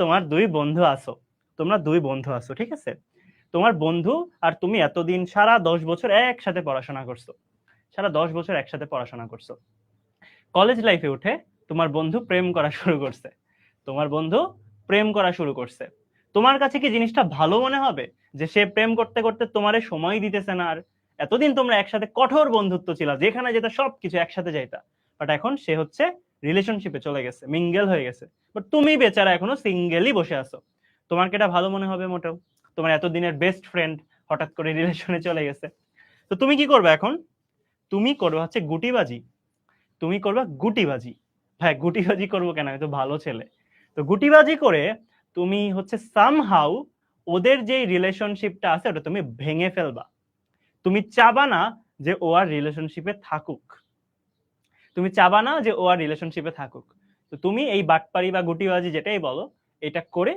তোমার দুই বন্ধু আছো। তোমরা দুই বন্ধু আছো, ঠিক আছে? তোমার বন্ধু আর তুমি এতদিন সারা দশ বছর একসাথে পড়াশোনা করছ। সারা দশ বছর একসাথে পড়াশোনা করছ। কলেজ লাইফে উঠে তোমার বন্ধু প্রেম করা শুরু করছে। তোমার বন্ধু প্রেম করা শুরু করছে। তোমার কাছে কি জিনিসটা ভালো মনে হবে? যে সে প্রেম করতে করতে তোমারে সময় দিতেছে না আর এতদিন তোমরা একসাথে কঠোর বন্ধুত্ব ছিল, যেখানে যেটা সবকিছু একসাথে যাইতা। বাট এখন সে হচ্ছে রিলেশনশিপে চলে গেছে মিঙ্গেল হয়ে গেছে। বাট তুমি বেচারা এখনও সিঙ্গেলই বসে আছো। তোমার কি এটা ভালো মনে হবে মোটেও? তোমার এতদিনের বেস্ট ফ্রেন্ড হঠাৎ করে রিলেশনে চলে গেছে। তো তুমি কি করবে এখন? তুমি করবে হচ্ছে গুটিবাজি। তুমি করবে গুটিবাজি। ভাই, গুটিবাজি করব কেন? আমি তো ভালো ছেলে। তো গুটিবাজি করে তুমি হচ্ছে সামহাউ ওদের যে রিলেশনশিপটা আছে, ওটা তুমি ভেঙে ফেলবা। তুমি চাবা না যে ও আর রিলেশনশিপে থাকুক। তুমি চাবা না যে ও আর রিলেশনশিপে থাকুক। তো তুমি এই বাটপারি বা গুটিবাজি যেটাই বলো, এটা করে